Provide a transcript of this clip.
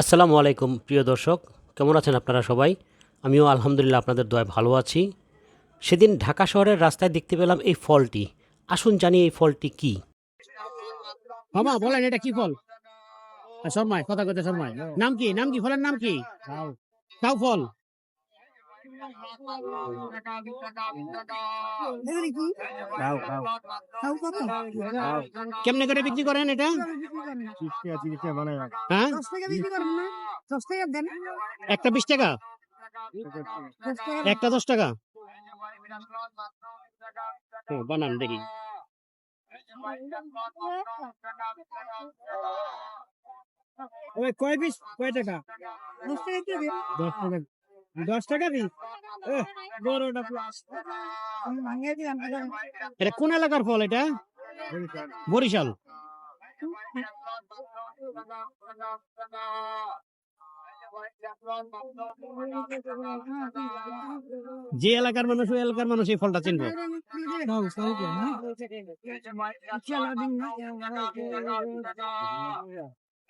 আসসালামু আলাইকুম প্রিয় দর্শক। কেমন আছেন আপনারা সবাই? আমিও আলহামদুলিল্লাহ আপনাদের দয় ভালো আছি। সেদিন ঢাকা শহরের রাস্তায় দেখতে পেলাম এই ফলটি। আসুন জানি এই ফলটি কি। বাবা বলেন এটা কি ফল? শর্মায় কথা কথা শর্মায় নাম কি? নাম কি? ফলের নাম কি? কাউ ফল? কেমনে করে বিক্রি করেন এটা? হ্যাঁ? একটা বিশ টাকা? একটা দশ টাকা? বানান দেখি। কয় পিস? কয় টাকা? দশ টাকা। দশ টাকা পিস? এটা কোন এলাকার ফল এটা? বরিশাল। যে এলাকার মানুষ, ওই এলাকার মানুষ এই ফলটা চিনবে।